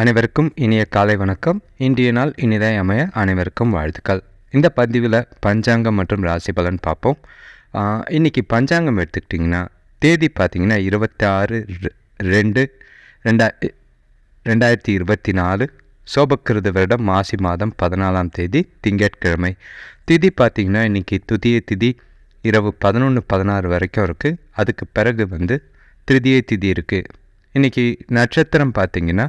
அனைவருக்கும் இனிய காலை வணக்கம். இன்றைய நாள் இனிதாய் அமைய அனைவருக்கும் வாழ்த்துக்கள். இந்த பதிவில் பஞ்சாங்கம் மற்றும் ராசி பலன் பார்ப்போம். இன்றைக்கி பஞ்சாங்கம் எடுத்துக்கிட்டிங்கன்னா தேதி பார்த்திங்கன்னா இருபத்தி ஆறு ரெண்டு ரெண்டா ரெண்டாயிரத்தி இருபத்தி நாலு சோபக்கிருத வருடம் மாசி மாதம் பதினாலாம் தேதி திங்கட்கிழமை. திதி பார்த்திங்கன்னா இன்றைக்கி துதிய திதி இரவு பதினொன்று பதினாறு வரைக்கும் இருக்குது அதுக்கு பிறகு வந்து திருதிய திதி இருக்குது இன்றைக்கி நட்சத்திரம் பார்த்தீங்கன்னா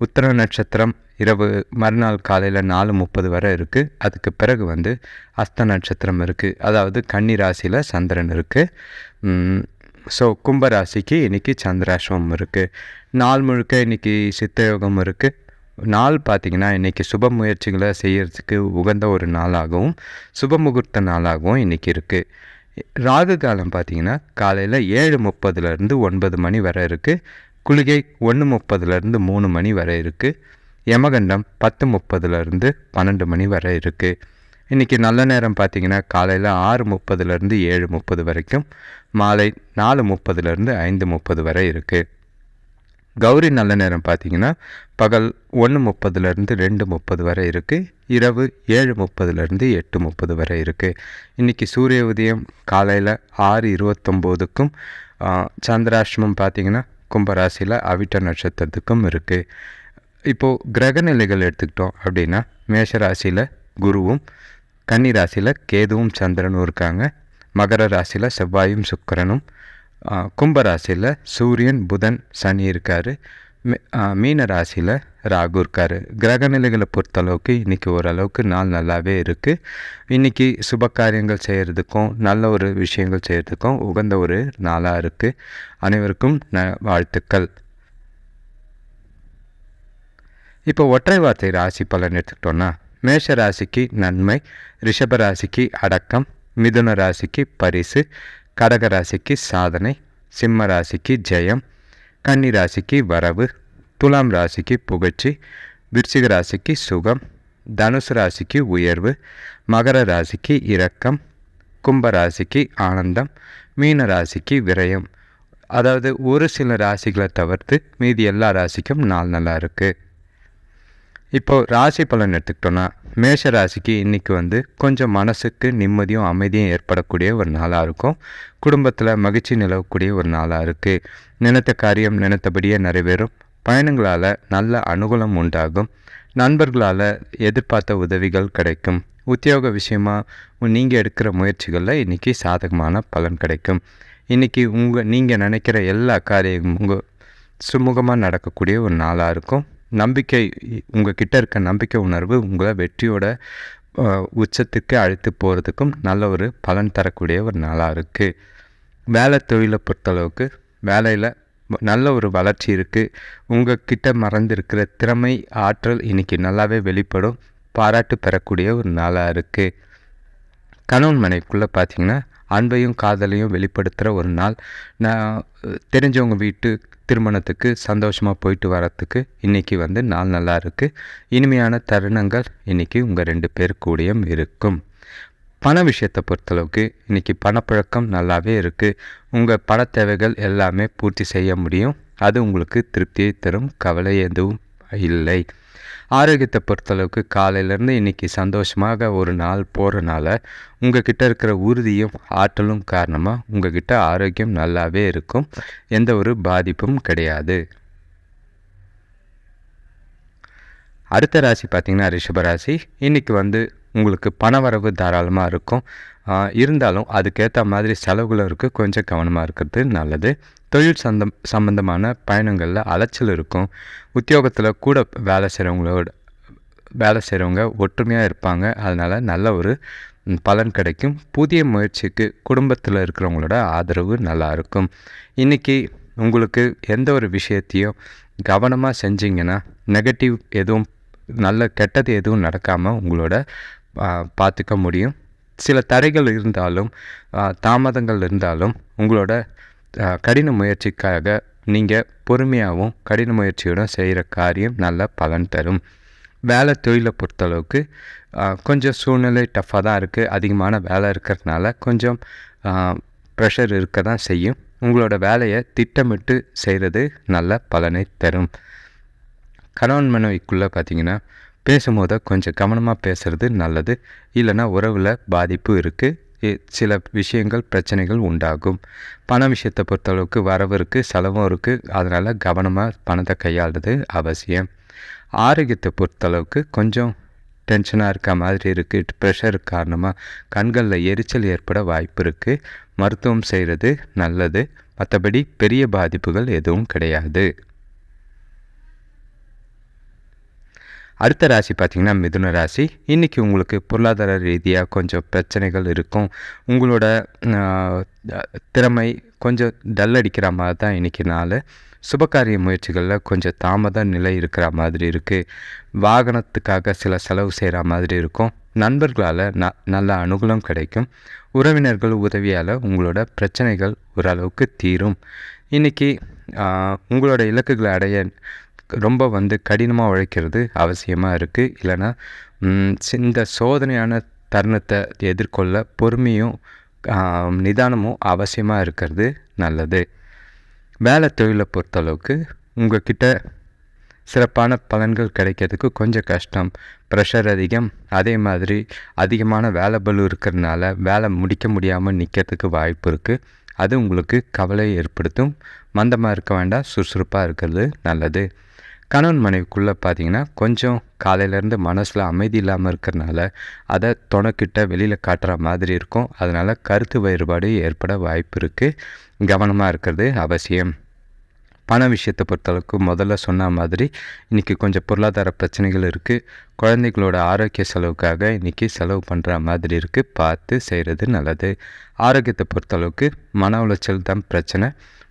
உத்தர நட்சத்திரம் இரவு மறுநாள் காலையில் நாலு முப்பது வரை இருக்குது அதுக்கு பிறகு வந்து அஸ்த நட்சத்திரம் இருக்குது அதாவது கன்னி ராசியில் சந்திரன் இருக்குது ஸோ கும்பராசிக்கு இன்றைக்கி சந்திராஷ்டமம் இருக்குது நாள் முழுக்க இன்றைக்கி சித்தயோகம் இருக்குது நாள் பார்த்திங்கன்னா இன்றைக்கி சுப முயற்சிகளை செய்கிறதுக்கு உகந்த ஒரு நாளாகவும் சுப முகூர்த்த நாளாகவும் இன்றைக்கி இருக்குது ராகு காலம் பார்த்திங்கன்னா காலையில் ஏழு முப்பதுலேருந்து ஒன்பது மணி வரை இருக்குது குளிகை ஒன்று முப்பதுலேருந்து மூணு மணி வரை இருக்குது யமகண்டம் பத்து முப்பதுலேருந்து பன்னெண்டு மணி வரை இருக்குது இன்றைக்கி நல்ல நேரம் பார்த்திங்கன்னா காலையில் ஆறு முப்பதுலேருந்து ஏழு முப்பது வரைக்கும் மாலை நாலு முப்பதுலேருந்து ஐந்து முப்பது வரை இருக்குது கௌரி நல்ல நேரம் பார்த்தீங்கன்னா பகல் ஒன்று முப்பதுலேருந்து ரெண்டு முப்பது வரை இருக்குது இரவு ஏழு முப்பதுலேருந்து எட்டு முப்பது வரை இருக்குது இன்றைக்கி சூரிய உதயம் காலையில் ஆறு இருபத்தொம்போதுக்கும் சந்திராஷ்டமம் பார்த்தீங்கன்னா கும்பராசியில் அவிட்ட நட்சத்திரத்துக்கும் இருக்குது இப்போது கிரக நிலைகள் எடுத்துக்கிட்டோம் அப்படின்னா மேஷராசியில் குருவும் கன்னி ராசியில் கேதுவும் சந்திரனும் இருக்காங்க. மகர ராசியில் செவ்வாயும் சுக்கரனும் கும்பராசியில் சூரியன் புதன் சனி இருக்கார். மீன ராசியில் ராகு இருக்கார். கிரக நிலைகளை பொறுத்தளவுக்கு இன்றைக்கி ஓரளவுக்கு நாள் நல்லாவே இருக்குது இன்றைக்கி சுப காரியங்கள் செய்கிறதுக்கும் நல்ல ஒரு விஷயங்கள் செய்கிறதுக்கும் உகந்த ஒரு நாளாக இருக்குது அனைவருக்கும் ந வாழ்த்துக்கள். இப்போ ஒற்றை வார்த்தை ராசி பலன் எடுத்துக்கிட்டோன்னா மேஷ ராசிக்கு நன்மை ரிஷப ராசிக்கு அடக்கம் மிதுன ராசிக்கு பரிசு கடக ராசிக்கு சாதனை சிம்ம ராசிக்கு ஜெயம் கன்னி ராசிக்கு வரவு துலாம் ராசிக்கு புகழ்ச்சி விருச்சிக ராசிக்கு சுகம் தனுசு ராசிக்கு உயர்வு மகர ராசிக்கு இரக்கம் கும்ப ராசிக்கு ஆனந்தம் மீன ராசிக்கு விரயம். அதாவது ஒரு சில ராசிகளை தவிர்த்து மீதி எல்லா ராசிக்கும் நாள் நல்லா இருக்குது இப்போது ராசி பலன் எடுத்துக்கிட்டோன்னா மேஷ ராசிக்கு இன்றைக்கி வந்து கொஞ்சம் மனசுக்கு நிம்மதியும் அமைதியும் ஏற்படக்கூடிய ஒரு நாளாக இருக்கும். குடும்பத்தில் மகிழ்ச்சி நிலவக்கூடிய ஒரு நாளாக இருக்குது நினைத்த காரியம் நினைத்தபடியே நிறைவேறும். பயணங்களால் நல்ல அனுகூலம் உண்டாகும். நண்பர்களால் எதிர்பார்த்த உதவிகள் கிடைக்கும். உத்தியோக விஷயமாக நீங்கள் எடுக்கிற முயற்சிகளில் இன்றைக்கி சாதகமான பலன் கிடைக்கும். இன்றைக்கி உங்கள் நீங்கள் நினைக்கிற எல்லா காரியமும் உங்கள் சுமூகமாக நடக்கக்கூடிய ஒரு நாளாக இருக்கும். நம்பிக்கை உங்கள் கிட்ட இருக்க நம்பிக்கை உணர்வு உங்களை வெற்றியோட உச்சத்துக்கு அழைத்து போகிறதுக்கும் நல்ல ஒரு பலன் தரக்கூடிய ஒரு நாளாக இருக்குது வேலை தொழிலை பொறுத்தளவுக்கு வேலையில் நல்ல ஒரு வளர்ச்சி இருக்குது உங்கள் கிட்ட மறந்துருக்கிற திறமை ஆற்றல் இன்றைக்கி நல்லாவே வெளிப்படும். பாராட்டு பெறக்கூடிய ஒரு நாளாக இருக்குது கணவன் மனைவிக்குள்ளே பார்த்திங்கன்னா அன்பையும் காதலையும் வெளிப்படுத்துகிற ஒரு நாள். நான் தெரிஞ்சவங்க வீட்டு திருமணத்துக்கு சந்தோஷமாக போயிட்டு வரத்துக்கு இன்றைக்கி வந்து நாள் நல்லா இருக்குது இனிமையான தருணங்கள் இன்றைக்கி உங்கள் ரெண்டு பேர் கூடயும் இருக்கும். பண விஷயத்தை பொறுத்தளவுக்கு இன்றைக்கி பணப்பழக்கம் நல்லாவே இருக்குது உங்கள் பண தேவைகள் எல்லாமே பூர்த்தி செய்ய முடியும். அது உங்களுக்கு திருப்தியை தரும். கவலை எதுவும் இல்லை. ஆரோக்கியத்தை பொறுத்தளவுக்கு காலையிலேருந்து இன்றைக்கி சந்தோஷமாக ஒரு நாள் போகிறனால உங்கள் கிட்டே இருக்கிற உறுதியும் ஆற்றலும் காரணமாக உங்கள் கிட்ட ஆரோக்கியம் நல்லாவே இருக்கும். எந்த ஒரு பாதிப்பும் கிடையாது. அடுத்த ராசி பார்த்திங்கன்னா ரிஷபராசி இன்றைக்கி வந்து உங்களுக்கு பணவரவு தாராளமாக இருக்கும். இருந்தாலும் அதுக்கேற்ற மாதிரி செலவுகளும் இருக்குது கொஞ்சம் கவனமாக இருக்கிறது நல்லது. தொழில் சந்தம் சம்பந்தமான பயணங்களில் அலைச்சல் இருக்கும். உத்தியோகத்தில் கூட வேலை செய்கிறவங்களோட வேலை செய்கிறவங்க ஒற்றுமையாக இருப்பாங்க. அதனால் நல்ல ஒரு பலன் கிடைக்கும். புதிய முயற்சிக்கு குடும்பத்தில் இருக்கிறவங்களோட ஆதரவு நல்லாயிருக்கும் இன்றைக்கி உங்களுக்கு எந்த ஒரு விஷயத்தையும் கவனமாக செஞ்சிங்கன்னா நெகட்டிவ் எதுவும் நல்ல கெட்டது எதுவும் நடக்காமல் உங்களோட பார்த்துக்க முடியும். சில தடைகள் இருந்தாலும் தாமதங்கள் இருந்தாலும் உங்களோட கடின முயற்சிக்காக நீங்கள் பொறுமையாகவும் கடின முயற்சியோடும் செய்கிற காரியம் நல்ல பலன் தரும். வேலை தொழிலை பொறுத்தளவுக்கு கொஞ்சம் சூழ்நிலை டஃப்பாக தான் இருக்குது அதிகமான வேலை இருக்கிறதுனால கொஞ்சம் ப்ரெஷர் இருக்க தான் செய்யும். உங்களோட வேலையை திட்டமிட்டு செய்கிறது நல்ல பலனை தரும். கணவன் மனைவிக்குள்ளே பார்த்தீங்கன்னா பேசும்போது கொஞ்சம் கவனமாக பேசுகிறது நல்லது. இல்லைன்னா உறவில் பாதிப்பு இருக்குது சில விஷயங்கள் பிரச்சனைகள் உண்டாகும். பண விஷயத்தை பொறுத்தளவுக்கு வரவு இருக்குது செலவும் இருக்குது அதனால் கவனமாக பணத்தை கையாளுறது அவசியம். ஆரோக்கியத்தை பொறுத்தளவுக்கு கொஞ்சம் டென்ஷனாக இருக்க மாதிரி இருக்குது ப்ரெஷர் காரணமாக கண்களில் எரிச்சல் ஏற்பட வாய்ப்பு இருக்குது மருத்துவம் செய்கிறது நல்லது. மற்றபடி பெரிய பாதிப்புகள் எதுவும் கிடையாது. அடுத்த ராசி பார்த்திங்கன்னா மிதுன ராசி. இன்றைக்கி உங்களுக்கு பொருளாதார ரீதியாக கொஞ்சம் பிரச்சனைகள் இருக்கும். உங்களோட திறமை கொஞ்சம் டல் அடிக்கிற மாதிரி தான் இன்றைக்கி நாள். சுபகாரிய முயற்சிகளில் கொஞ்சம் தாமத நிலை இருக்கிற மாதிரி இருக்குது வாகனத்துக்காக சில செலவு செய்கிற மாதிரி இருக்கும். நண்பர்களால் ந நல்ல அனுகூலம் கிடைக்கும். உறவினர்கள் உதவியால் உங்களோட பிரச்சனைகள் ஓரளவுக்கு தீரும். இன்றைக்கி உங்களோட இலக்குகளை அடைய ரொம்ப வந்து கடினமாக உழைக்கிறது அவசியமாக இருக்குது இல்லைன்னா இந்த சோதனையான தருணத்தை எதிர்கொள்ள பொறுமையும் நிதானமும் அவசியமாக இருக்கிறது நல்லது. வேலை தொழிலை பொறுத்தளவுக்கு உங்கள்கிட்ட சிறப்பான பலன்கள் கிடைக்கிறதுக்கு கொஞ்சம் கஷ்டம். ப்ரெஷர் அதிகம். அதே மாதிரி அதிகமான வேலை பலு இருக்கிறதுனால வேலை முடிக்க முடியாமல் நிற்கிறதுக்கு வாய்ப்பு இருக்குது அது உங்களுக்கு கவலை ஏற்படுத்தும். மந்தமாக இருக்க வேண்டாம். சுறுசுறுப்பாக இருக்கிறது நல்லது. கணவன் மனைவிக்குள்ளே பார்த்தீங்கன்னா கொஞ்சம் காலையிலேருந்து மனசில் அமைதி இல்லாமல் இருக்கிறனால அதை துணைக்கிட்ட வெளியில் காட்டுற மாதிரி இருக்கும். அதனால் கருத்து வேறுபாடு ஏற்பட வாய்ப்பு இருக்குது கவனமாக இருக்கிறது அவசியம். பண விஷயத்தை பொறுத்தளவுக்கு முதல்ல சொன்ன மாதிரி இன்றைக்கி கொஞ்சம் பொருளாதார பிரச்சனைகள் இருக்குது குழந்தைகளோட ஆரோக்கிய செலவுக்காக இன்றைக்கி செலவு பண்ணுற மாதிரி இருக்குது பார்த்து செய்கிறது நல்லது. ஆரோக்கியத்தை பொறுத்தளவுக்கு மன உளைச்சல் தான் பிரச்சனை.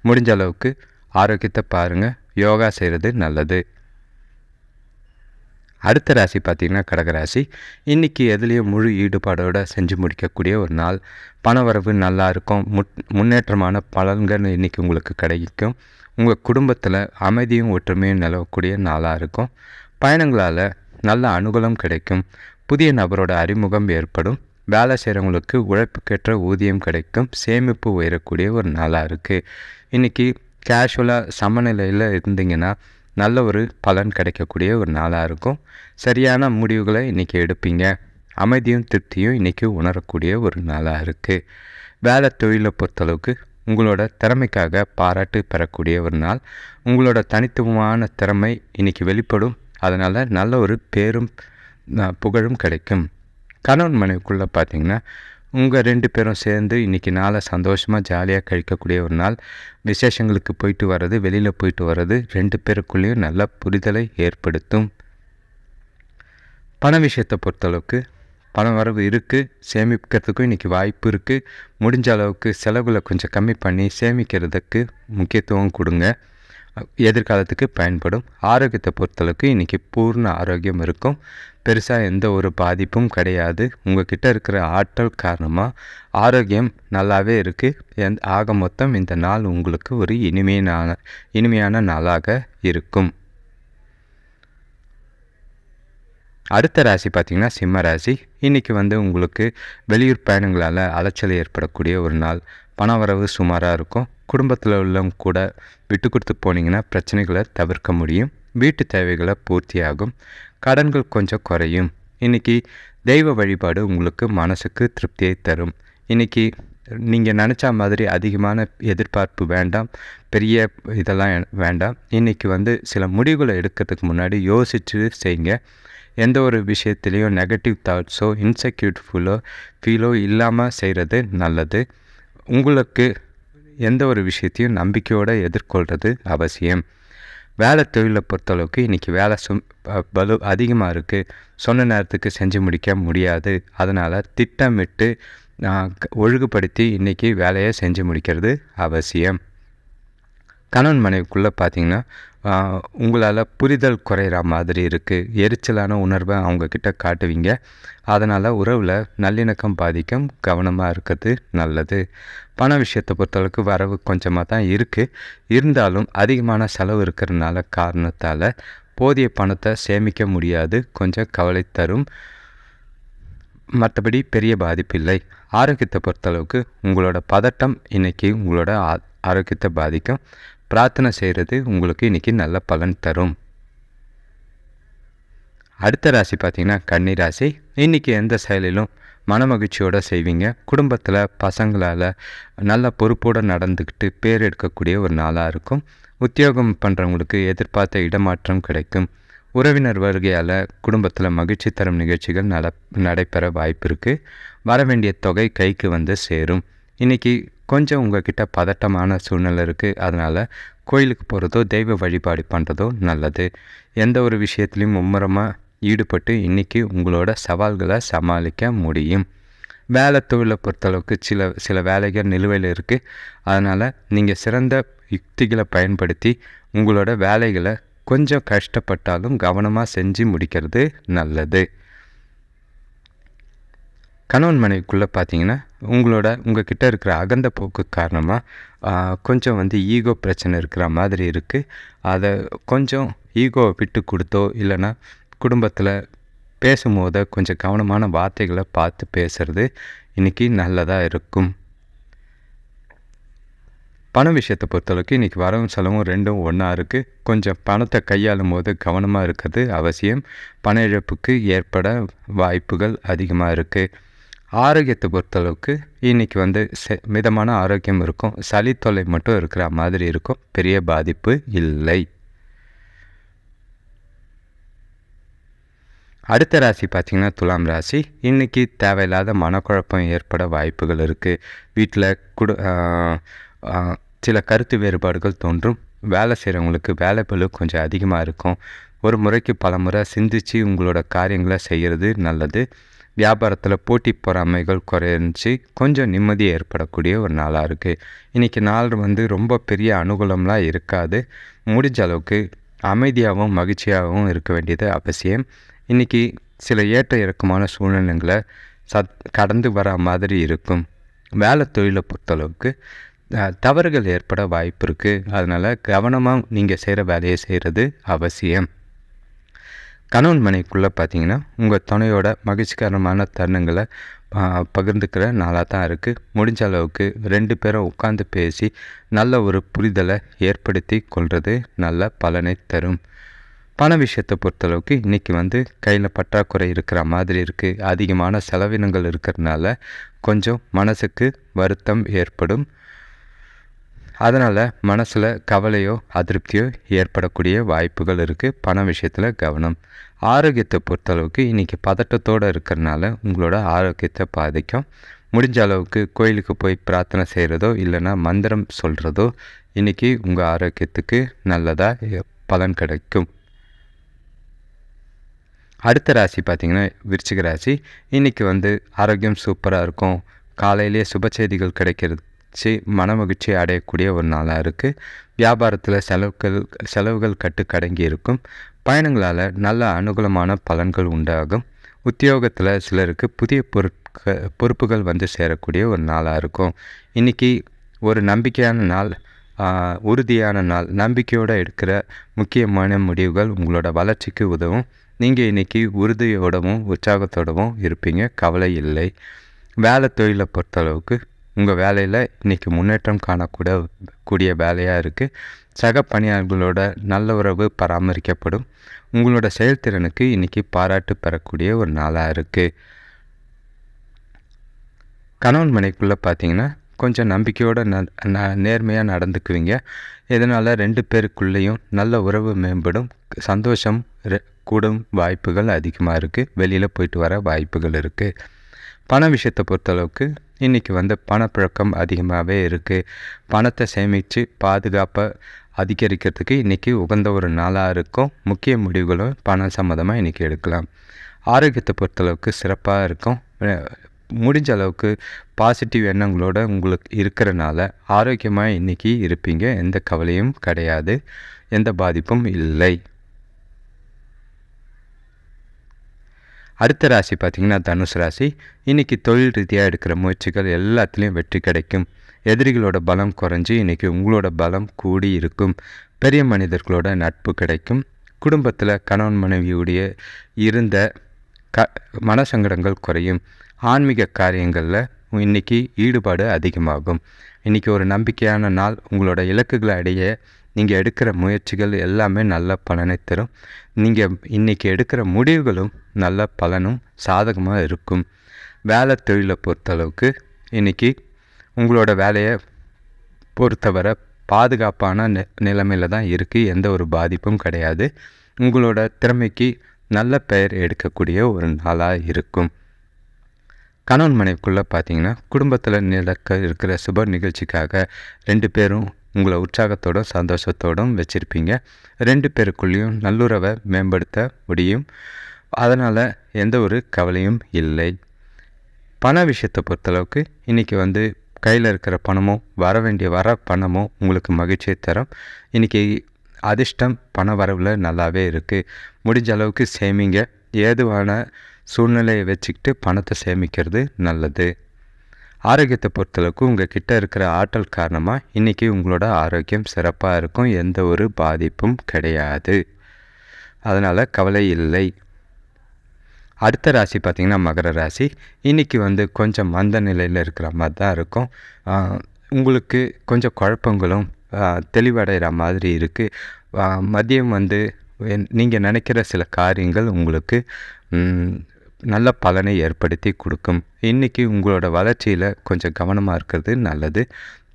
முடிஞ்ச அளவுக்கு ஆரோக்கியத்தை பாருங்கள் யோகா செய்கிறது நல்லது. அடுத்த ராசி பார்த்திங்கன்னா கடகராசி இன்றைக்கி எதுலேயும் முழு ஈடுபாடோடு செஞ்சு முடிக்கக்கூடிய ஒரு நாள். பணவரவு நல்லா இருக்கும். முட் முன்னேற்றமான பலன்கள் இன்றைக்கி உங்களுக்கு கிடைக்கும். உங்கள் குடும்பத்தில் அமைதியும் ஒற்றுமையும் நிலவக்கூடிய நாளாக இருக்கும். பயணங்களால் நல்ல அனுகூலம் கிடைக்கும். புதிய நபரோட அறிமுகம் ஏற்படும். வேலை செய்கிறவங்களுக்கு உழைப்புக்கேற்ற ஊதியம் கிடைக்கும். சேமிப்பு உயரக்கூடிய ஒரு நாளாக இருக்குது இன்றைக்கி கேஷுவலாக சமநிலையில் இருந்தீங்கன்னா நல்ல ஒரு பலன் கிடைக்கக்கூடிய ஒரு நாளாக இருக்கும். சரியான முடிவுகளை இன்றைக்கி எடுப்பீங்க. அமைதியும் திருப்தியும் இன்றைக்கி உணரக்கூடிய ஒரு நாளாக இருக்குது வேலை தொழிலை பொறுத்தளவுக்கு உங்களோட திறமைக்காக பாராட்டு பெறக்கூடிய ஒரு நாள். உங்களோட தனித்துவமான திறமை இன்றைக்கி வெளிப்படும். அதனால் நல்ல ஒரு பேரும் புகழும் கிடைக்கும். கணவன் மனைவிக்குள்ளே பார்த்திங்கன்னா உங்கள் ரெண்டு பேரும் சேர்ந்து இன்றைக்கி நாளை சந்தோஷமாக ஜாலியாக கழிக்கக்கூடிய ஒரு நாள். விசேஷங்களுக்கு போயிட்டு வர்றது வெளியில் போயிட்டு வர்றது ரெண்டு பேருக்குள்ளேயும் நல்ல புரிதலை ஏற்படுத்தும். பண விஷயத்தை பொறுத்தளவுக்கு பணம் வரவு இருக்குது சேமிக்கிறதுக்கும் இன்றைக்கி வாய்ப்பு இருக்குது முடிஞ்ச அளவுக்கு செலவுகளை கொஞ்சம் கம்மி பண்ணி சேமிக்கிறதுக்கு முக்கியத்துவம் கொடுங்க. எதிர்காலத்துக்கு பயன்படும். ஆரோக்கியத்தை பொறுத்தளவுக்கு இன்றைக்கி பூர்ண ஆரோக்கியம் இருக்கும். பெருசாக எந்த ஒரு பாதிப்பும் கிடையாது. உங்ககிட்ட இருக்கிற ஆற்றல் காரணமாக ஆரோக்கியம் நல்லாவே இருக்குது எந் ஆக மொத்தம் இந்த நாள் உங்களுக்கு ஒரு இனிமையான இனிமையான நாளாக இருக்கும். அடுத்த ராசி பார்த்திங்கன்னா சிம்ம ராசி. இன்றைக்கி வந்து உங்களுக்கு வெளியூர் பயணங்களால் அலைச்சல் ஏற்படக்கூடிய ஒரு நாள். பண வரவு சுமாராக இருக்கும். குடும்பத்தில் உள்ளவங்க கூட விட்டு கொடுத்து போனீங்கன்னா பிரச்சனைகளை தவிர்க்க முடியும். வீட்டு தேவைகளை பூர்த்தியாகும். கடன்கள் கொஞ்சம் குறையும். இன்றைக்கி தெய்வ வழிபாடு உங்களுக்கு மனசுக்கு திருப்தியை தரும். இன்றைக்கி நீங்கள் நினச்சா மாதிரி அதிகமான எதிர்பார்ப்பு வேண்டாம். பெரிய இதெல்லாம் வேண்டாம். இன்றைக்கி வந்து சில முடிவுகளை எடுக்கிறதுக்கு முன்னாடி யோசித்து செய்யுங்க. எந்த ஒரு விஷயத்துலேயும் நெகட்டிவ் தாட்ஸோ இன்செக்யூட்ஃபுல்லோ ஃபீலோ இல்லாமல் செய்கிறது நல்லது. உங்களுக்கு எந்த ஒரு விஷயத்தையும் நம்பிக்கையோடு எதிர்கொள்கிறது அவசியம். வேலை தொழிலை பொறுத்தளவுக்கு இன்றைக்கி வேலை சும் பலு அதிகமாக இருக்குது சொன்ன நேரத்துக்கு செஞ்சு முடிக்க முடியாது. அதனால் திட்டமிட்டு ஒழுங்குபடுத்தி இன்றைக்கி வேலையை செஞ்சு முடிக்கிறது அவசியம். கணவன் மனைவிக்குள்ளே பார்த்தீங்கன்னா உங்களால் புரிதல் குறையிற மாதிரி இருக்குது எரிச்சலான உணர்வை அவங்கக்கிட்ட காட்டுவீங்க. அதனால் உறவில் நல்லிணக்கம் பாதிக்கும் கவனமாக இருக்கிறது நல்லது. பண விஷயத்தை பொறுத்தளவுக்கு வரவு கொஞ்சமாக தான் இருக்குது இருந்தாலும் அதிகமான செலவு இருக்கிறதுனால காரணத்தால் போதிய பணத்தை சேமிக்க முடியாது. கொஞ்சம் கவலை தரும். மற்றபடி பெரிய பாதிப்பு இல்லை. ஆரோக்கியத்தை பொறுத்தளவுக்கு உங்களோட பதட்டம் இன்றைக்கி உங்களோட ஆரோக்கியத்தை பாதிக்கும். பிரார்த்தனை செய்கிறது உங்களுக்கு இன்றைக்கி நல்ல பலன் தரும். அடுத்த ராசி பார்த்திங்கன்னா கன்னி ராசி. இன்றைக்கி எந்த செயலிலும் மனமகிழ்ச்சியோடு செய்வீங்க. குடும்பத்தில் பசங்களால் நல்ல பொறுப்போடு நடந்துக்கிட்டு பேர் எடுக்கக்கூடிய ஒரு நாளாக இருக்கும். உத்தியோகம் பண்ணுறவங்களுக்கு எதிர்பார்த்த இடமாற்றம் கிடைக்கும். உறவினர் வருகையால் குடும்பத்தில் மகிழ்ச்சி தரும் நிகழ்ச்சிகள் நட நடைபெற வாய்ப்பு இருக்குது வர வேண்டிய தொகை கைக்கு வந்து சேரும். இன்றைக்கி கொஞ்சம் உங்ககிட்ட பதட்டமான சூழ்நிலை இருக்குது அதனால் கோயிலுக்கு போகிறதோ தெய்வ வழிபாடு பண்ணுறதோ நல்லது. எந்த ஒரு விஷயத்துலையும் மும்முரமாக ஈடுபட்டு இன்றைக்கி உங்களோட சவால்களை சமாளிக்க முடியும். வேலை தொழிலை பொறுத்தளவுக்கு சில சில வேலைகள் நிலுவையில் இருக்குது அதனால் நீங்கள் சிறந்த யுக்திகளை பயன்படுத்தி உங்களோட வேலைகளை கொஞ்சம் கஷ்டப்பட்டாலும் கவனமாக செஞ்சு முடிக்கிறது நல்லது. கணவன் மனைவிக்குள்ளே பார்த்தீங்கன்னா உங்களோட உங்கள் கிட்டே இருக்கிற அகந்த போக்கு காரணமாக கொஞ்சம் வந்து ஈகோ பிரச்சனை இருக்கிற மாதிரி இருக்குது அதை கொஞ்சம் ஈகோவை விட்டு கொடுத்தோ இல்லைன்னா குடும்பத்தில் பேசும்போது கொஞ்சம் கவனமான வார்த்தைகளை பார்த்து பேசுகிறது இன்றைக்கி நல்லதாக இருக்கும். பண விஷயத்தை பொறுத்தளவுக்கு இன்றைக்கி வரவும் செலவும் ரெண்டும் ஒன்றா இருக்குது கொஞ்சம் பணத்தை கையாளும் போது கவனமாக இருக்கிறது அவசியம். பண இழப்புக்கு ஏற்பட வாய்ப்புகள் அதிகமாக இருக்குது ஆரோக்கியத்தை பொறுத்தளவுக்கு இன்றைக்கி வந்து செ மிதமான ஆரோக்கியம் இருக்கும். சளி தொல்லை மட்டும் இருக்கிற மாதிரி இருக்கும். பெரிய பாதிப்பு இல்லை. அடுத்த ராசி பார்த்திங்கன்னா துலாம் ராசி. இன்றைக்கி தேவையில்லாத மனக்குழப்பம் ஏற்பட வாய்ப்புகள் இருக்குது வீட்டில் குடு சில கருத்து வேறுபாடுகள் தோன்றும். வேலை செய்கிறவங்களுக்கு வேலை பளு கொஞ்சம் அதிகமாக இருக்கும். ஒரு முறைக்கு பல முறை சிந்தித்து உங்களோட காரியங்களை செய்கிறது நல்லது. வியாபாரத்தில் போட்டி பொறாமைகள் குறைஞ்சி கொஞ்சம் நிம்மதி ஏற்படக்கூடிய ஒரு நாளாக இருக்குது இன்றைக்கி நாள் வந்து ரொம்ப பெரிய அனுகூலம்லாம் இருக்காது. முடிஞ்ச அளவுக்கு அமைதியாகவும் மகிழ்ச்சியாகவும் இருக்க வேண்டியது அவசியம். இன்றைக்கி சில ஏற்ற இறக்கமான சூழ்நிலைகளை சத் கடந்து வர மாதிரி இருக்கும். வேலை தொழிலை பொறுத்தளவுக்கு தவறுகள் ஏற்பட வாய்ப்பு இருக்குது அதனால் கவனமாக நீங்கள் செய்கிற வேலையை செய்கிறது அவசியம். கணவன் மனைக்குள்ளே பார்த்தீங்கன்னா உங்கள் துணையோட மகிழ்ச்சிகரமான தருணங்களை பகிர்ந்துக்கிற நாளாக தான் இருக்குது முடிஞ்ச அளவுக்கு ரெண்டு பேரும் உட்காந்து பேசி நல்ல ஒரு புரிதலை ஏற்படுத்தி கொள்வது நல்ல பலனை தரும். பண விஷயத்தை பொறுத்தளவுக்கு இன்றைக்கி வந்து கையில் பற்றாக்குறை இருக்கிற மாதிரி இருக்குது அதிகமான செலவினங்கள் இருக்கிறதுனால கொஞ்சம் மனசுக்கு வருத்தம் ஏற்படும். அதனால் மனசில் கவலையோ அதிருப்தியோ ஏற்படக்கூடிய வாய்ப்புகள் இருக்குது பண விஷயத்தில் கவனம். ஆரோக்கியத்தை பொறுத்தளவுக்கு இன்றைக்கி பதட்டத்தோடு இருக்கிறனால உங்களோட ஆரோக்கியத்தை பாதிக்கும். முடிஞ்ச அளவுக்கு கோயிலுக்கு போய் பிரார்த்தனை செய்கிறதோ இல்லைன்னா மந்திரம் சொல்கிறதோ இன்றைக்கி உங்கள் ஆரோக்கியத்துக்கு நல்லதாக பலன் கிடைக்கும். அடுத்த ராசி பார்த்திங்கன்னா விருச்சிக ராசி. இன்றைக்கி வந்து ஆரோக்கியம் சூப்பராக இருக்கும். காலையிலேயே சுப செய்திகள் கிடைக்கிறது மகிழ்ச்சி மன மகிழ்ச்சி அடையக்கூடிய ஒரு நாளாக இருக்குது வியாபாரத்தில் செலவுகள் செலவுகள் கட்டுக்கடங்கி இருக்கும். பயணங்களால் நல்ல அனுகூலமான பலன்கள் உண்டாகும். உத்தியோகத்தில் சிலருக்கு புதிய பொருட்க பொறுப்புகள் வந்து சேரக்கூடிய ஒரு நாளாக இருக்கும். இன்றைக்கி ஒரு நம்பிக்கையான நாள் உறுதியான நாள். நம்பிக்கையோடு எடுக்கிற முக்கியமான முடிவுகள் உங்களோட வளர்ச்சிக்கு உதவும். நீங்கள் இன்றைக்கி உறுதியோடவும் உற்சாகத்தோடவும் இருப்பீங்க. கவலை இல்லை. வேலை தொழிலை பொறுத்தளவுக்கு உங்கள் வேலையில் இன்றைக்கி முன்னேற்றம் காணக்கூட கூடிய வேலையாக இருக்குது சக பணியாளர்களோட நல்ல உறவு பராமரிக்கப்படும். உங்களோட செயல்திறனுக்கு இன்றைக்கி பாராட்டு பெறக்கூடிய ஒரு நாளாக இருக்குது கணவன் மனைக்குள்ளே பார்த்தீங்கன்னா கொஞ்சம் நம்பிக்கையோடு ந நேர்மையாக நடந்துக்குவீங்க. இதனால் ரெண்டு பேருக்குள்ளேயும் நல்ல உறவு மேம்படும். சந்தோஷம் கூடும் வாய்ப்புகள் அதிகமாக இருக்குது வெளியில் போயிட்டு வர வாய்ப்புகள் இருக்குது பண விஷயத்தை பொறுத்தளவுக்கு இன்றைக்கி வந்து பணப்புழக்கம் அதிகமாகவே இருக்குது பணத்தை சேமித்து பாதுகாப்பை அதிகரிக்கிறதுக்கு இன்றைக்கி உகந்த ஒரு நாளாக இருக்கும். முக்கிய முடிவுகளும் பணம் சம்மந்தமாக இன்றைக்கி எடுக்கலாம். ஆரோக்கியத்தை பொறுத்தளவுக்கு சிறப்பாக இருக்கும். முடிஞ்ச அளவுக்கு பாசிட்டிவ் எண்ணங்களோட உங்களுக்கு இருக்கிறனால ஆரோக்கியமாக இன்றைக்கி இருப்பீங்க. எந்த கவலையும் கிடையாது. எந்த பாதிப்பும் இல்லை. அடுத்த ராசி பார்த்திங்கன்னா தனுசு ராசி. இன்றைக்கி தொழில் ரீதியாக எடுக்கிற முயற்சிகள் எல்லாத்துலேயும் வெற்றி கிடைக்கும். எதிரிகளோட பலம் குறைஞ்சி இன்றைக்கி உங்களோட பலம் கூடி இருக்கும். பெரிய மனிதர்களோட நட்பு கிடைக்கும். குடும்பத்தில் கணவன் மனைவியுடைய இருந்த க மனசங்கடங்கள் குறையும். ஆன்மீக காரியங்களில் இன்றைக்கி ஈடுபாடு அதிகமாகும். இன்றைக்கி ஒரு நம்பிக்கையான நாள் உங்களோட இலக்குகளை அடைய நீங்கள் எடுக்கிற முயற்சிகள் எல்லாமே நல்ல பலனை தரும். நீங்கள் இன்றைக்கி எடுக்கிற முடிவுகளும் நல்ல பலனும் சாதகமாக இருக்கும். வேலை தொழிலை பொறுத்தளவுக்கு இன்றைக்கி உங்களோட வேலையை பொறுத்தவரை பாதுகாப்பான நி நிலைமையில் தான் இருக்குது எந்த ஒரு பாதிப்பும் கிடையாது. உங்களோட திறமைக்கு நல்ல பெயர் எடுக்கக்கூடிய ஒரு நாளாக இருக்கும். கணவன் மனைவிக்குள்ளே பார்த்தீங்கன்னா குடும்பத்தில் நடக்க இருக்கிற சுப நிகழ்ச்சிக்காக ரெண்டு பேரும் உங்களை உற்சாகத்தோடும் சந்தோஷத்தோடும் வச்சுருப்பீங்க. ரெண்டு பேருக்குள்ளேயும் நல்லுறவை மேம்படுத்த முடியும். அதனால் எந்த ஒரு கவலையும் இல்லை. பண விஷயத்தை பொறுத்தளவுக்கு இன்றைக்கி வந்து கையில் இருக்கிற பணமும் வர வேண்டிய வர பணமும் உங்களுக்கு மகிழ்ச்சியை தரும். இன்றைக்கி அதிர்ஷ்டம் பண வரவில் நல்லாவே இருக்குது முடிஞ்ச அளவுக்கு சேமிங்க. ஏதுவான சூழ்நிலையை வச்சுக்கிட்டு பணத்தை சேமிக்கிறது நல்லது. ஆரோக்கியத்தை பொறுத்தளவுக்கு உங்கள் கிட்டே இருக்கிற ஆற்றல் காரணமாக இன்றைக்கி உங்களோட ஆரோக்கியம் சிறப்பாக இருக்கும் எந்த ஒரு பாதிப்பும் கிடையாது. அதனால் கவலை இல்லை. அடுத்த ராசி பார்த்திங்கன்னா மகர ராசி. இன்றைக்கி வந்து கொஞ்சம் மந்த நிலையில் இருக்கிற மாதிரி தான் இருக்கும். உங்களுக்கு கொஞ்சம் குழப்பங்களும் தெளிவடைகிற மாதிரி இருக்குது மதியம் வந்து நீங்கள் நினைக்கிற சில காரியங்கள் உங்களுக்கு நல்ல பலனை ஏற்படுத்தி கொடுக்கும். இன்றைக்கி உங்களோட வளர்ச்சியில் கொஞ்சம் கவனமாக இருக்கிறது நல்லது.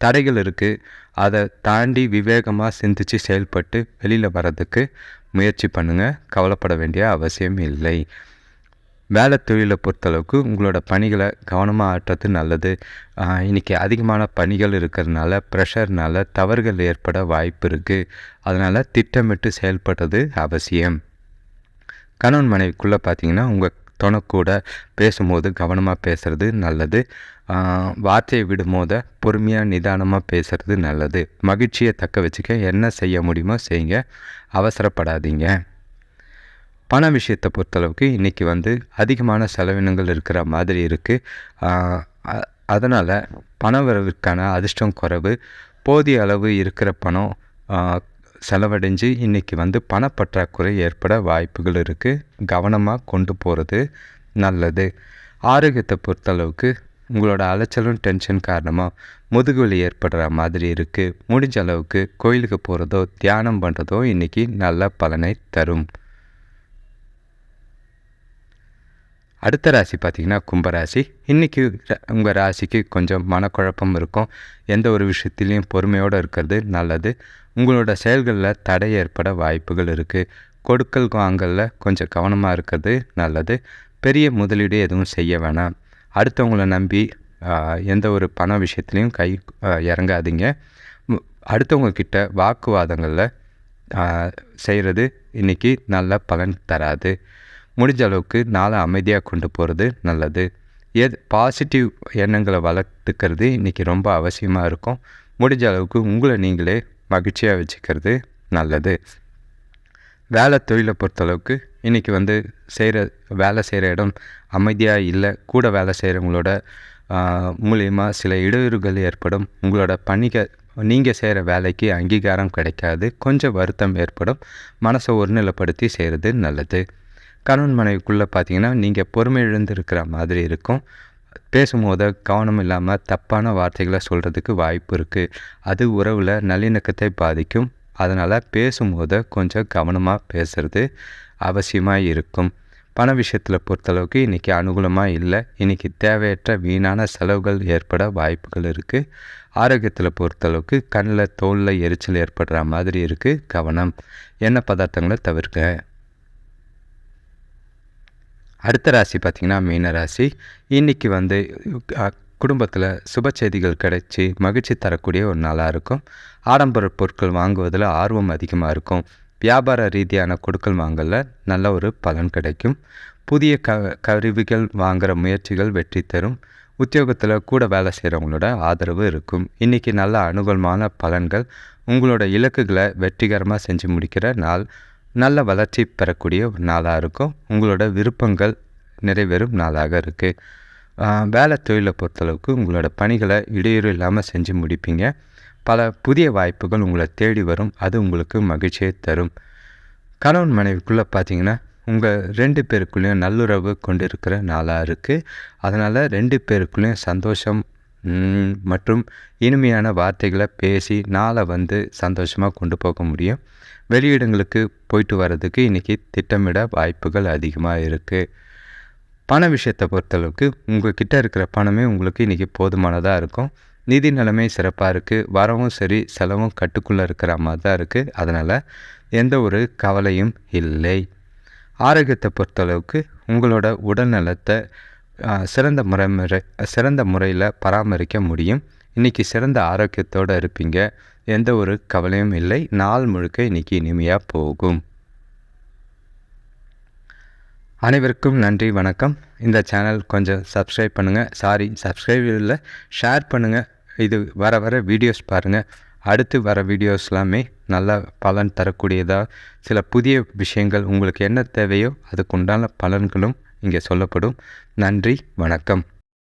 தடைகள் இருக்குது அதை தாண்டி விவேகமாக சிந்தித்து செயல்பட்டு வெளியில் வர்றதுக்கு முயற்சி பண்ணுங்கள் கவலைப்பட வேண்டிய அவசியம் இல்லை. வேலை தொழிலை பொறுத்தளவுக்கு உங்களோட பணிகளை கவனமாக ஆட்டுறது நல்லது. இன்றைக்கி அதிகமான பணிகள் இருக்கிறதுனால ப்ரெஷர்னால் தவறுகள் ஏற்பட வாய்ப்பு இருக்குது அதனால் திட்டமிட்டு செயல்படுறது அவசியம். கணவன் மனைவிக்குள்ளே பார்த்தீங்கன்னா உங்கள் கூட பேசும்போது கவனமாக பேசுகிறது நல்லது. வார்த்தையை விடும்போது பொறுமையாக நிதானமாக பேசுகிறது நல்லது. மகிழ்ச்சியை தக்க வச்சுக்க என்ன செய்ய முடியுமோ செய்யுங்க அவசரப்படாதீங்க. பண விஷயத்தை பொறுத்தளவுக்கு இன்றைக்கி வந்து அதிகமான செலவினங்கள் இருக்கிற மாதிரி இருக்குது அதனால் பண வரவிற்கான அதிர்ஷ்டம் குறைவு. போதிய அளவு இருக்கிற பணம் செலவடைஞ்சு இன்றைக்கி வந்து பணப்பற்றாக்குறை ஏற்பட வாய்ப்புகள் இருக்குது கவனமாக கொண்டு போகிறது நல்லது. ஆரோக்கியத்தை பொறுத்தளவுக்கு உங்களோட அலைச்சலும் டென்ஷன் காரணமாக முதுகுவலி ஏற்படுற மாதிரி இருக்குது முடிஞ்ச அளவுக்கு கோயிலுக்கு போகிறதோ தியானம் பண்ணுறதோ இன்றைக்கி நல்ல பலனை தரும். அடுத்த ராசி பார்த்திங்கன்னா கும்பராசி இன்றைக்கி உங்கள் ராசிக்கு கொஞ்சம் மனக்குழப்பம் இருக்கும். எந்த ஒரு விஷயத்துலேயும் பொறுமையோடு இருக்கிறது நல்லது. உங்களோட செயல்களில் தடை ஏற்பட வாய்ப்புகள் இருக்குது கொடுக்கல் வாங்கலில் கொஞ்சம் கவனமாக இருக்கிறது நல்லது. பெரிய முதலீடு எதுவும் செய்ய வேணாம். அடுத்தவங்கள நம்பி எந்த ஒரு பண விஷயத்துலேயும் கை இறங்காதீங்க. அடுத்தவங்கக்கிட்ட வாக்குவாதங்களில் செய்கிறது இன்றைக்கி நல்ல பலன் தராது. முடிஞ்ச அளவுக்கு நாளை அமைதியாக கொண்டு போகிறது நல்லது. எது பாசிட்டிவ் எண்ணங்களை வளர்த்துக்கிறது இன்றைக்கி ரொம்ப அவசியமாக இருக்கும். முடிஞ்ச அளவுக்கு உங்களை நீங்களே மகிழ்ச்சியாக வச்சுக்கிறது நல்லது. வேலை தொழிலை பொறுத்தளவுக்கு இன்றைக்கி வந்து செய்கிற வேலை செய்கிற இடம் அமைதியாக இல்லை கூட வேலை செய்கிறவங்களோட மூலியமாக சில இடையூறுகள் ஏற்படும். உங்களோட பணிக நீங்கள் செய்கிற வேலைக்கு அங்கீகாரம் கிடைக்காது. கொஞ்சம் வருத்தம் ஏற்படும். மனசை ஒருநிலைப்படுத்தி செய்கிறது நல்லது. கணவன் மனைவிக்குள்ளே பார்த்தீங்கன்னா நீங்கள் பொறுமை இழந்திருக்கிற மாதிரி இருக்கும். பேசும்போது கவனம் இல்லாமல் தப்பான வார்த்தைகளை சொல்கிறதுக்கு வாய்ப்பு இருக்குது அது உறவில் நல்லிணக்கத்தை பாதிக்கும். அதனால் பேசும்போது கொஞ்சம் கவனமாக பேசுகிறது அவசியமாக இருக்கும். பண விஷயத்தில் பொறுத்தளவுக்கு இன்றைக்கி அனுகூலமாக இல்லை. இன்றைக்கி தேவையற்ற வீணான செலவுகள் ஏற்பட வாய்ப்புகள் இருக்குது ஆரோக்கியத்தில் பொறுத்தளவுக்கு கண்ணில் தோலில் எரிச்சல் ஏற்படுற மாதிரி இருக்குது கவனம். எண்ணெய் பதார்த்தங்களை தவிர்க்க? அடுத்த ராசி பார்த்திங்கன்னா மீன ராசி. இன்றைக்கி வந்து குடும்பத்தில் சுப செய்திகள் கிடைச்சி மகிழ்ச்சி தரக்கூடிய ஒரு நாளாக இருக்கும். ஆடம்பர பொருட்கள் வாங்குவதில் ஆர்வம் அதிகமாக இருக்கும். வியாபார ரீதியான கொடுக்கல் வாங்கலில் நல்ல ஒரு பலன் கிடைக்கும். புதிய க கருவிகள் வாங்குகிற முயற்சிகள் வெற்றி தரும். உத்தியோகத்தில் கூட வேலை செய்கிறவங்களோட ஆதரவு இருக்கும். இன்றைக்கி நல்ல அனுகூலமான பலன்கள் உங்களோட இலக்குகளை வெற்றிகரமாக செஞ்சு முடிக்கிற நாள். நல்ல வளர்ச்சி பெறக்கூடிய ஒரு நாளாக இருக்கும். உங்களோட விருப்பங்கள் நிறைவேறும் நாளாக இருக்குது வேலை தொழிலை பொறுத்தளவுக்கு உங்களோட பணிகளை இடையூறு இல்லாமல் செஞ்சு முடிப்பீங்க. பல புதிய வாய்ப்புகள் உங்களை தேடி வரும். அது உங்களுக்கு மகிழ்ச்சியை தரும். கணவன் மனைவிக்குள்ளே பார்த்தீங்கன்னா உங்கள் ரெண்டு பேருக்குள்ளேயும் நல்லுறவு கொண்டு இருக்கிற நாளாக இருக்குது அதனால் ரெண்டு பேருக்குள்ளேயும் சந்தோஷம் மற்றும் இனிமையான வார்த்தைகளை பேசி நாளை வந்து சந்தோஷமாக கொண்டு போக முடியும். வெளியிடங்களுக்கு போயிட்டு வர்றதுக்கு இன்றைக்கி திட்டமிட வாய்ப்புகள் அதிகமாக இருக்குது பண விஷயத்தை பொறுத்தளவுக்கு உங்கள் கிட்டே இருக்கிற பணமே உங்களுக்கு இன்றைக்கி போதுமானதாக இருக்கும். நிதி நிலைமை சிறப்பாக இருக்குது வரவும் சரி செலவும் கட்டுக்குள்ளே இருக்கிற மாதிரி தான் இருக்குது அதனால் எந்த ஒரு கவலையும் இல்லை. ஆரோக்கியத்தை பொறுத்தளவுக்கு உங்களோட உடல்நலத்தை நலத்தை சிறந்த முறை சிறந்த முறையில் பராமரிக்க முடியும். இன்றைக்கி சிறந்த ஆரோக்கியத்தோடு இருப்பீங்க. எந்த ஒரு கவலையும் இல்லை. நாள் முழுக்க இன்றைக்கி இனிமையாக போகும். அனைவருக்கும் நன்றி வணக்கம். இந்த சேனல் கொஞ்சம் சப்ஸ்கிரைப் பண்ணுங்கள் சாரி சப்ஸ்கிரைப் இல்லை. ஷேர் பண்ணுங்கள் இது வர வர வீடியோஸ் பாருங்கள் அடுத்து வர வீடியோஸ் எல்லாமே நல்ல பலன் தரக்கூடியதாக சில புதிய விஷயங்கள் உங்களுக்கு என்ன தேவையோ அதுக்கு உண்டான பலன்களும் இங்கே சொல்லப்படும். நன்றி வணக்கம்.